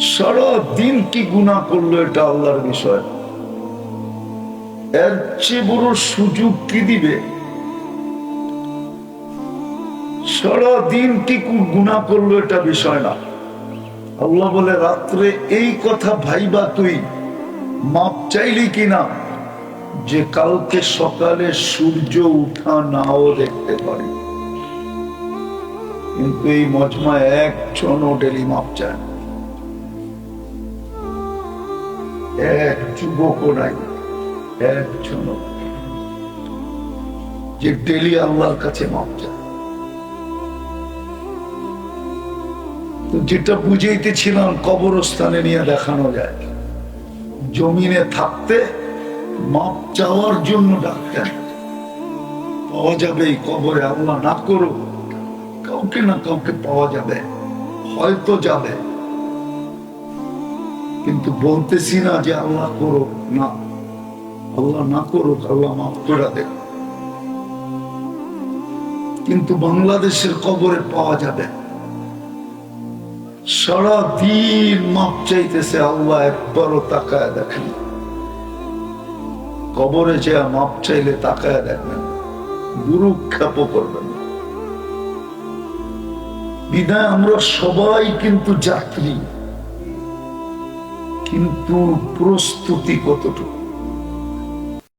সারা দিন কি গুণা করল এটা আল্লাহর বিষয়? এর চেয়ে বড় সুযোগ কি দিবে? সারা দিন কি গুণা করল এটা বিষয় না। আল্লাহ বলে, রাত্রে এই কথা ভাইবা তুই, মাপ চাইলি কিনা যে কালকে সকালে সূর্য উঠা নাও দেখতে পারি। কিন্তু এই মজমা এক একজনও ডেলি মাপ চায় না। এক যুবকও নাই একজনও যে ডেলি আল্লাহর কাছে মাপ যেটা বুঝাইতেছিলাম, কবরস্থানে নিয়ে দেখানো যায়। জমিনে থাকতে মাপ চাওয়ার জন্য ডাক্তার। পাওয়া যাবে এই কবরে আল্লাহ না করো কাউকে না কাউকে পাওয়া যাবে, হয়তো যাবে। কিন্তু বলতেছি না যে আল্লাহ করো না। আল্লাহ না করুক, আল্লাহ মাফ করে দেখ কিন্তু বাংলাদেশের কবরে পাওয়া যাবে। সারা দিন মাপ চাইতেছে আল্লাহ একবারও তাকায় দেখেন। কবরে যে মাপ চাইলে তাকায় দেখবেন। গুরুক্ষেপ করবেন বিদায় আমরা সবাই কিন্তু যাত্রী। কিন্তু প্রস্তুতি কতটুকু?